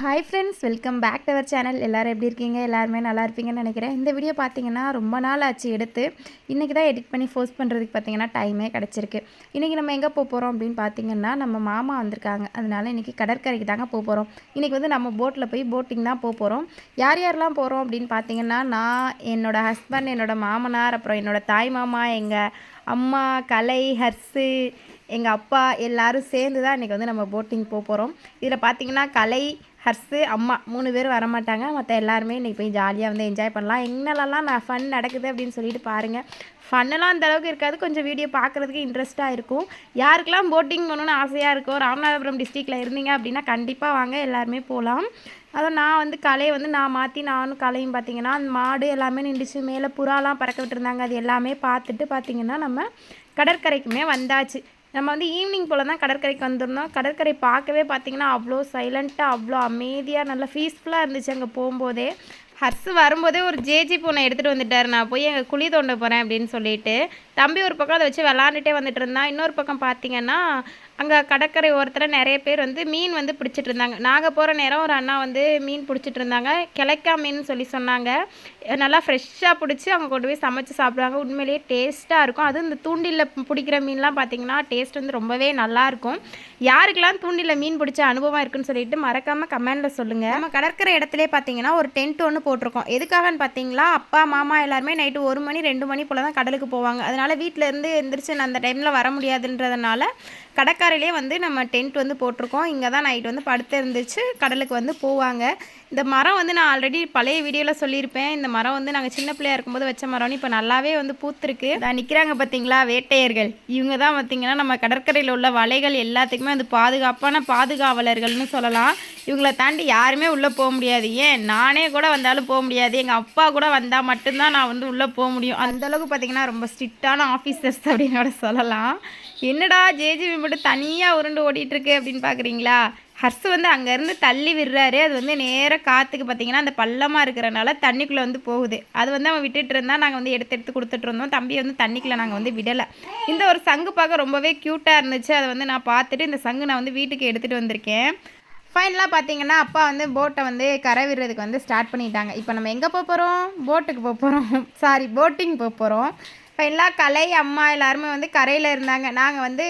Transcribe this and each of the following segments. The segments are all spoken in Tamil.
Hi friends welcome back to our channel எல்லோரும் எப்படி இருக்கீங்க? எல்லாருமே நல்லா இருப்பீங்கன்னு நினைக்கிறேன். இந்த வீடியோ பார்த்தீங்கன்னா ரொம்ப நாள் ஆச்சு எடுத்து. இன்றைக்கி தான் எடிட் பண்ணி போஸ்ட் பண்ணுறதுக்கு பார்த்தீங்கன்னா டைமே கிடச்சிருக்கு. இன்றைக்கி நம்ம எங்கே போக போகிறோம் அப்படின்னு பார்த்தீங்கன்னா நம்ம மாமா வந்திருக்காங்க. அதனால இன்றைக்கி கடற்கரைக்கு தாங்க போக போகிறோம் இன்றைக்கி வந்து நம்ம போட்டில் போய் போட்டிங் தான் போக போகிறோம் யார் யாரெல்லாம் போகிறோம் அப்படின்னு பார்த்தீங்கன்னா நான் என்னோடய ஹஸ்பண்ட் என்னோடய மாமனார் அப்புறம் என்னோடய தாய் மாமா எங்கள் அம்மா கலை ஹர்ஸு எங்கள் அப்பா எல்லோரும் சேர்ந்து தான் இன்றைக்கி வந்து நம்ம போட்டிங் போக போகிறோம் இதில் பார்த்தீங்கன்னா கலை ஹர்ஸு அம்மா மூணு பேர் வரமாட்டாங்க மற்ற எல்லாருமே இன்றைக்கி போய் ஜாலியாக வந்து என்ஜாய் பண்ணலாம். என்னெல்லாம் நான் ஃபன் நடக்குது அப்படின்னு சொல்லிட்டு பாருங்கள் ஃபன்னெல்லாம் அந்த அளவுக்கு இருக்காது. கொஞ்சம் வீடியோ பார்க்குறதுக்கு இன்ட்ரெஸ்ட்டாக இருக்கும். யாருக்கெல்லாம் போட்டிங் பண்ணணும்னு ஆசையாக இருக்கும் ராமநாதபுரம் டிஸ்ட்ரிக்டில் இருந்தீங்க அப்படின்னா கண்டிப்பாக வாங்க. எல்லாருமே போகலாம். அதான் நான் வந்து கலையை வந்து நான் மாற்றி நானும் கலையும் பார்த்தீங்கன்னா அந்த மாடு எல்லாமே நின்றுச்சு. மேலே புறாலாம் பறக்க விட்டுருந்தாங்க. அது எல்லாமே பார்த்துட்டு பார்த்திங்கன்னா நம்ம கடற்கரைக்குமே வந்தாச்சு. நம்ம வந்து ஈவினிங் போல் தான் கடற்கரைக்கு வந்திருந்தோம். கடற்கரை பார்க்கவே பார்த்திங்கன்னா அவ்வளோ சைலண்ட்டாக அவ்வளோ அமைதியாக நல்லா பீஸ்ஃபுல்லாக இருந்துச்சு அங்கே போகும்போதே. ஹர்ஸ் வரும்போதே ஒரு ஜேஜி பூனை எடுத்துகிட்டு வந்துட்டார். நான் போய் எங்கள் குழி தோண்ட போகிறேன் அப்படின்னு சொல்லிட்டு தம்பி ஒரு பக்கம் அதை வச்சு விளாண்டுட்டே வந்துட்டு இருந்தான். இன்னொரு பக்கம் பார்த்தீங்கன்னா அங்கே கடற்கரை ஓரத்தில் நிறைய பேர் வந்து மீன் வந்து பிடிச்சிட்டு இருந்தாங்க. நாங்கள் போகிற நேரம் ஒரு அண்ணா வந்து மீன் பிடிச்சிட்டு இருந்தாங்க. கிளைக்கா மீன் சொல்லி சொன்னாங்க. நல்லா ஃப்ரெஷ்ஷாக பிடிச்சி அவங்க கொண்டு போய் சமைச்சு சாப்பிடுவாங்க. உண்மையிலேயே டேஸ்ட்டாக இருக்கும். அதுவும் இந்த தூண்டிலில் பிடிக்கிற மீன்லாம் பார்த்தீங்கன்னா டேஸ்ட் வந்து ரொம்பவே நல்லாயிருக்கும் யாருக்கெல்லாம் தூண்டிலில் மீன் பிடிச்ச அனுபவம் இருக்குன்னு சொல்லிட்டு மறக்காமல் கமெண்டில் சொல்லுங்கள் நம்ம கடற்கரை இடத்துல பார்த்தீங்கன்னா ஒரு டென்ட் ஒன்று போட்டிருக்கோம். எதுக்காகன்னு பார்த்தீங்களா? அப்பா மாமா எல்லாருமே நைட்டு ஒரு மணி ரெண்டு மணி போல் தான் கடலுக்கு போவாங்க. அதனால் வீட்டிலேருந்து எந்திரிச்சு அந்த டைமில் வர முடியாதுன்றதுனால கடற்கரையிலே வந்து நம்ம டென்ட் வந்து போட்டிருக்கோம். இங்கே தான் நைட் வந்து படுத்து இருந்துச்சு கடலுக்கு வந்து போவாங்க. இந்த மரம் வந்து நான் ஆல்ரெடி பழைய வீடியோவில் சொல்லியிருப்பேன். இந்த மரம் வந்து நாங்கள் சின்ன பிள்ளையா இருக்கும்போது வச்ச மரம்னு இப்போ நல்லாவே வந்து பூத்துருக்கு. நான் நிற்கிறாங்க பார்த்தீங்களா வேட்டையர்கள். இவங்க தான் பார்த்தீங்கன்னா நம்ம கடற்கரையில் உள்ள வலைகள் எல்லாத்துக்குமே வந்து பாதுகாப்பான பாதுகாவலர்கள்னு சொல்லலாம். இவங்களை தாண்டி யாருமே உள்ளே போக முடியாது. ஏன்? நானே கூட வந்தாலும் போக முடியாது. எங்கள் அப்பா கூட வந்தால் மட்டும்தான் நான் வந்து உள்ளே போக முடியும். அந்தளவுக்கு பார்த்தீங்கன்னா ரொம்ப ஸ்ட்ரிக்டான ஆஃபீஸர்ஸ் அப்படின்னு சொல்லலாம். என்னடா ஜேஜிபி மட்டும் தனியாக உருண்டு ஓடிட்டுருக்கு அப்படின்னு பார்க்குறீங்களா ஹர்ஸ் வந்து அங்கேருந்து தள்ளி விடுறாரு. அது வந்து நேராக காற்றுக்கு பார்த்தீங்கன்னா அந்த பள்ளமாக இருக்கிறனால தண்ணிக்குள்ளே வந்து போகுது. அது வந்து அவன் விட்டுட்டு இருந்தால் நாங்கள் வந்து எடுத்து எடுத்து கொடுத்துட்டு இருந்தோம். தம்பி வந்து தண்ணிக்குள்ளே நாங்கள் வந்து விடலை. இந்த ஒரு சங்கு பார்க்க ரொம்பவே க்யூட்டாக இருந்துச்சு. அதை வந்து நான் பார்த்துட்டு இந்த சங்கு நான் வந்து வீட்டுக்கு எடுத்துகிட்டு வந்திருக்கேன். ஃபைனலாக பார்த்தீங்கன்னா அப்பா வந்து போட்டை வந்து கரை விடுறதுக்கு வந்து ஸ்டார்ட் பண்ணிட்டாங்க. இப்போ நம்ம எங்கே போக போகிறோம் போட்டுக்கு போக போகிறோம் சாரி போட்டிங் போக போகிறோம் ஃபைனலாக கலை அம்மா எல்லாருமே வந்து கரையில் இருந்தாங்க. நாங்கள் வந்து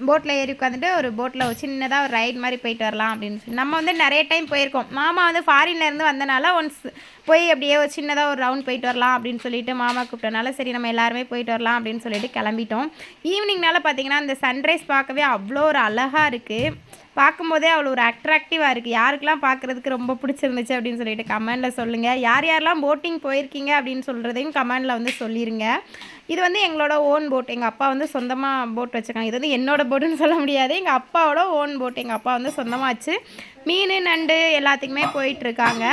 போட்டில் ஏறி உட்காந்துட்டு ஒரு போட்டில் ஒரு சின்னதாக ஒரு ரைட் மாதிரி போயிட்டு வரலாம் அப்படின்னு சொல்லி. நம்ம வந்து நிறைய டைம் போயிருக்கோம். மாமா வந்து ஃபாரின்லேருந்து வந்தனால ஒன்ஸ் போய் அப்படியே ஒரு சின்னதாக ஒரு ரவுண்ட் போயிட்டு வரலாம் அப்படின்னு சொல்லிட்டு மாமா கூப்பிட்டனால சரி நம்ம எல்லாருமே போயிட்டு வரலாம் அப்படின்னு சொல்லிட்டு கிளம்பிட்டோம். ஈவினிங்னால பார்த்தீங்கன்னா அந்த சன்ரைஸ் பார்க்கவே அவ்வளோ ஒரு அழகாக இருக்குது பார்க்கும்போதே அவ்வளோ ஒரு அட்ராக்டிவாக இருக்குது யாருக்கெல்லாம் பார்க்குறதுக்கு ரொம்ப பிடிச்சிருந்துச்சு அப்படின்னு சொல்லிட்டு கமெண்டில் சொல்லுங்கள் யார் யாரெல்லாம் போட்டிங் போயிருக்கீங்க அப்படின்னு சொல்கிறதையும் கமெண்டில் வந்து சொல்லிடுங்க இது வந்து எங்களோட ஓன் போட் எங்கள் அப்பா வந்து சொந்தமாக போட் வச்சுருக்காங்க. இது வந்து என்னோடய போட்டுன்னு சொல்ல முடியாது. எங்கள் அப்பாவோட ஓன் போட் எங்கள் அப்பா வந்து சொந்தமாக வச்சு மீன் நண்டு எல்லாத்துக்குமே போயிட்டுருக்காங்க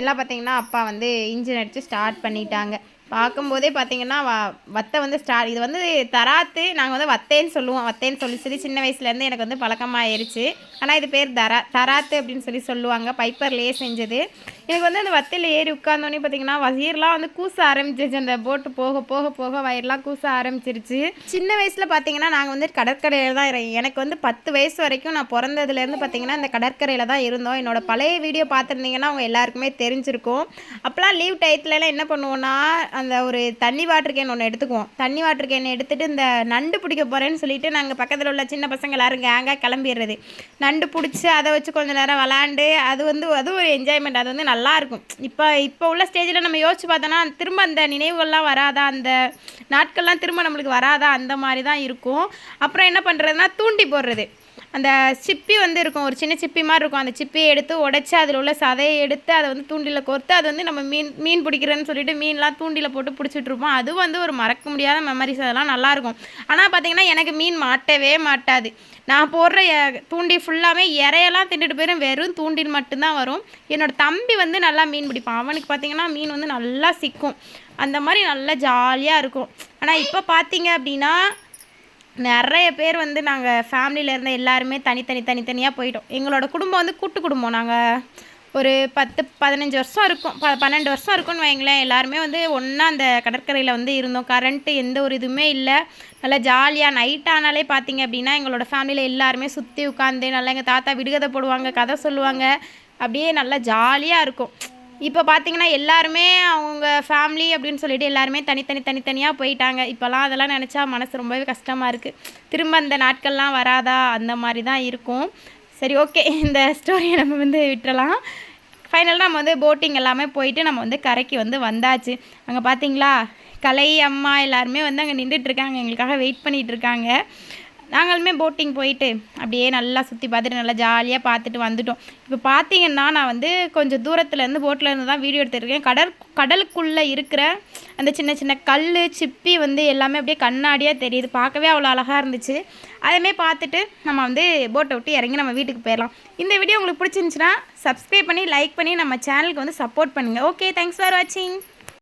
எல்லாம் பார்த்திங்கன்னா அப்பா வந்து இன்ஜின் அடித்து ஸ்டார்ட் பண்ணிட்டாங்க. பார்க்கும்போதே பார்த்தீங்கன்னா வ வத்தை வந்து ஸ்டார் இது வந்து தராத்து நாங்கள் வந்து வத்தேன்னு சொல்லுவோம். வத்தேன்னு சொல்லி சொல்லி சின்ன வயசுலேருந்து எனக்கு வந்து பழக்கமாயிருச்சு. ஆனால் இது பேர் தரா தராத்து அப்படின்னு சொல்லி சொல்லுவாங்க. பைப்பர்லேயே செஞ்சது. எனக்கு வந்து அந்த வத்தையில் ஏறி உட்காந்தோடனே பார்த்தீங்கன்னா வயிறுலாம் வந்து கூச ஆரம்பிச்சிருச்சு. அந்த போட்டு போக போக போக வயிறுலாம் கூச ஆரம்பிச்சிருச்சு. சின்ன வயசில் பார்த்தீங்கன்னா நாங்கள் வந்து கடற்கரையில் தான் எனக்கு வந்து பத்து வயசு வரைக்கும் நான் பிறந்ததுலேருந்து பார்த்தீங்கன்னா இந்த கடற்கரையில் தான் இருந்தோம். என்னோட பழைய வீடியோ பார்த்துருந்தீங்கன்னா அவங்க எல்லாருக்குமே தெரிஞ்சிருக்கும். அப்போலாம் லீவ் டயத்துலலாம் என்ன பண்ணுவோன்னா அந்த ஒரு தண்ணி வாட்டர் கேன் ஒன்று எடுத்துக்குவோம். தண்ணி வாட்டர் கேன் எடுத்துகிட்டு இந்த நண்டு பிடிக்க போகிறேன்னு சொல்லிட்டு நாங்கள் பக்கத்தில் உள்ள சின்ன பசங்க எல்லோரும் கேங்காக கிளம்பிடுறது. நண்டு பிடிச்சி அதை வச்சு கொஞ்சம் நேரம் விளாண்டு அது வந்து அது ஒரு என்ஜாய்மெண்ட் அது வந்து நல்லாயிருக்கும். இப்போ இப்போ உள்ள ஸ்டேஜில் நம்ம யோசிச்சு பார்த்தோன்னா திரும்ப அந்த நினைவுகள்லாம் வராதா? அந்த நாட்கள்லாம் திரும்ப நம்மளுக்கு வராதா? அந்த மாதிரி தான் இருக்கும். அப்புறம் என்ன பண்ணுறதுனா தூண்டி போடுறது. அந்த சிப்பி வந்து இருக்கும் ஒரு சின்ன சிப்பி மாதிரி இருக்கும். அந்த சிப்பியை எடுத்து உடச்சி அதில் உள்ள சதையை எடுத்து அதை வந்து தூண்டில் கோர்த்து அது வந்து நம்ம மீன் மீன் பிடிக்கிறேன்னு சொல்லிட்டு மீன்லாம் தூண்டில் போட்டு பிடிச்சிட்ருப்போம் அது வந்து ஒரு மறக்க முடியாத மெமரிஸ் அதெல்லாம் நல்லாயிருக்கும் ஆனால் பார்த்தீங்கன்னா எனக்கு மீன் மாட்டவே மாட்டாது. நான் போடுற தூண்டி ஃபுல்லாகவே இறையெல்லாம் தின்னுட்டு போயிடும் வெறும் தூண்டில் மட்டும்தான் வரும். என்னோடய தம்பி வந்து நல்லா மீன் பிடிப்பான். அவனுக்கு பார்த்தீங்கன்னா மீன் வந்து நல்லா சிக்கும். அந்த மாதிரி நல்லா ஜாலியாக இருக்கும். ஆனால் இப்போ பார்த்தீங்க அப்படின்னா நிறைய பேர் வந்து நாங்கள் ஃபேமிலியில் இருந்த எல்லாருமே தனித்தனி தனித்தனியாக போயிட்டோம். எங்களோட குடும்பம் வந்து கூட்டு குடும்பம். நாங்கள் ஒரு பத்து பதினஞ்சு வருஷம் இருக்கும். ப பன்னெண்டு வருஷம் இருக்கும்னு வைங்களேன். எல்லாருமே வந்து ஒன்றா அந்த கடற்கரையில் வந்து இருந்தோம். கரண்ட்டு எந்த ஒரு இதுவுமே இல்லை. நல்லா ஜாலியாக நைட் ஆனாலே பார்த்தீங்க அப்படின்னா எங்களோட ஃபேமிலியில் எல்லாருமே சுற்றி உட்காந்து நல்லா எங்கள் தாத்தா விடுகதை போடுவாங்க கதை சொல்லுவாங்க. அப்படியே நல்லா ஜாலியாக இருக்கும். இப்போ பார்த்தீங்கன்னா எல்லாருமே அவங்க ஃபேமிலி அப்படின்னு சொல்லிட்டு எல்லாருமே தனித்தனி தனித்தனியாக போயிட்டாங்க. இப்போலாம் அதெல்லாம் நினச்சா மனசு ரொம்பவே கஷ்டமாக இருக்குது திரும்ப அந்த நாட்கள்லாம் வராதா? அந்த மாதிரி தான் இருக்கும். சரி ஓகே இந்த ஸ்டோரியை நம்ம வந்து விட்டுறலாம். ஃபைனலாக நம்ம வந்து போட்டிங் எல்லாமே போயிட்டு நம்ம வந்து கரைக்கு வந்து வந்தாச்சு. அங்கே பார்த்தீங்களா? கலை அம்மா எல்லாருமே வந்து அங்கே நின்றுட்டுருக்காங்க எங்களுக்காக வெயிட் பண்ணிகிட்டு இருக்காங்க. நாங்களுமே போட்டிங் போயிட்டு அப்படியே நல்லா சுற்றி பார்த்துட்டு நல்லா ஜாலியாக பார்த்துட்டு வந்துட்டோம். இப்போ பார்த்தீங்கன்னா நான் வந்து கொஞ்சம் தூரத்துலேருந்து போட்டில் இருந்து தான் வீடியோ எடுத்துருக்கேன். கடல் கடலுக்குள்ளே இருக்கிற அந்த சின்ன சின்ன கல் சிப்பி வந்து எல்லாமே அப்படியே கண்ணாடியாக தெரியுது. பார்க்கவே அவ்வளோ அழகாக இருந்துச்சு. அதேமாரி பார்த்துட்டு நம்ம வந்து போட்டை விட்டு இறங்கி நம்ம வீட்டுக்கு போயிடலாம். இந்த வீடியோ உங்களுக்கு பிடிச்சிருந்துச்சுன்னா சப்ஸ்கிரைப் பண்ணி லைக் பண்ணி நம்ம சேனலுக்கு வந்து சப்போர்ட் பண்ணுங்கள் ஓகே தேங்க்ஸ் ஃபார் வாட்சிங்